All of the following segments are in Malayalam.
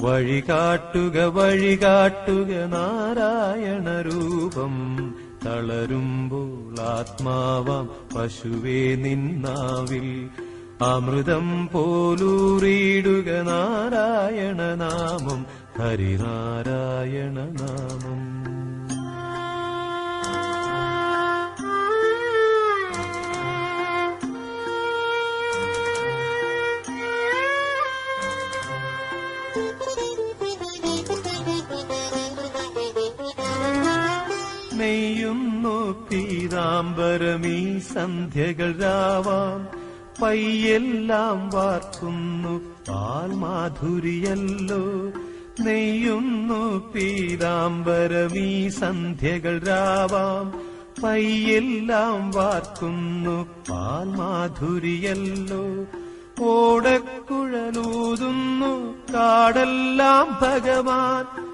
വഴി കാട്ടുക വഴി കാട്ടുക നാരായണ രൂപം. തളരുമ്പോൾ ആത്മാവാം പശുവേ നിന്നാവിൽ. അമൃതം പോലൂറിയിടുക നാരായണ നാമം ഹരിനാരായണ നാമം. പീതാംബരമീ സന്ധ്യകൾ രാവാം. പയ്യെല്ലാം വാർക്കുന്നു പാൽമാധുരിയല്ലോ. നെയ്യുന്നു പീതാംബരമീ സന്ധ്യകൾ രാവാം. പയ്യെല്ലാം വാർക്കുന്നു പാൽമാധുരിയല്ലോ. ഓടക്കുഴലൂതുന്നു കാടെല്ലാം ഭഗവാൻ.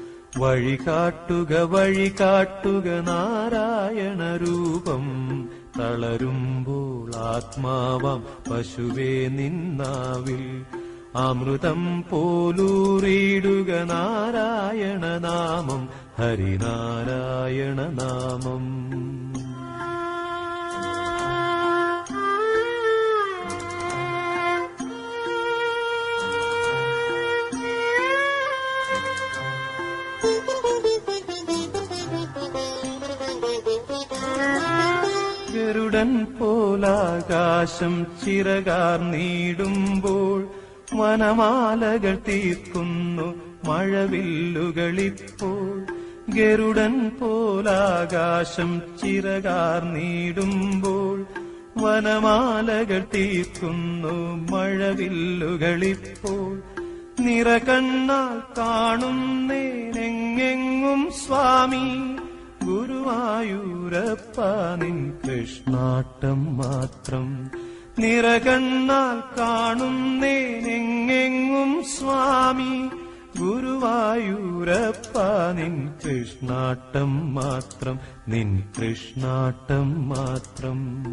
വഴി കാട്ടുക വഴി കാട്ടുക നാരായണ രൂപം. തളരുമ്പോൾ ആത്മാവാം പശുവേ നിന്നാവിൽ. അമൃതം പോലൂറിയിടുക നാരായണ നാമം ഹരിനാരായണ നാമം. ഗരുഡൻ പോലാകാശം ചിറകാർ നീടുമ്പോൾ വനമാലകൾ തീർക്കുന്നു മഴവില്ലുകളിപ്പോൾ. ഗരുഡൻ പോലാകാശം ചിറകാർ നീടുമ്പോൾ വനമാലകൾ തീർക്കുന്നു മഴവില്ലുകളിപ്പോൾ. നിറകണ്ണാൽ കാണുന്നേനെങ്ങെങ്ങും സ്വാമി ഗുരുവായൂരപ്പ നിൻ കൃഷ്ണാട്ടം മാത്രം. നിറകണ്ണാൽ കാണുന്നേനെങ്ങെങ്ങും സ്വാമി. ഗുരുവായൂരപ്പ നിൻ കൃഷ്ണാട്ടം മാത്രം. നിൻ കൃഷ്ണാട്ടം മാത്രം.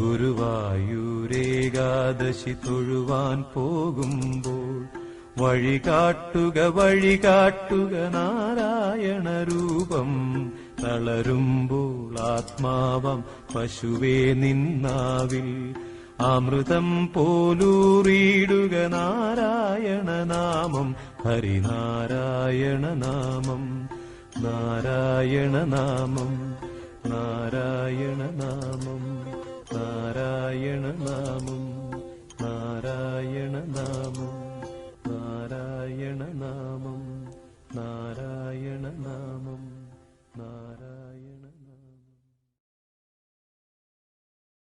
ഗുരുവായൂരേകാദശി തൊഴുവാൻ പോകുമ്പോൾ വഴി കാട്ടുക വഴി കാട്ടുക നാരായണ രൂപം. തളരുമ്പോൾ ആത്മാവം പശുവേ നിന്നാവിൽ. അമൃതം പോലൂറിയിടുക നാരായണ നാമം. ഹരിനാരായണ നാമം. നാരായണ നാമം. നാരായണ നാമം. നാരായണ നാമം.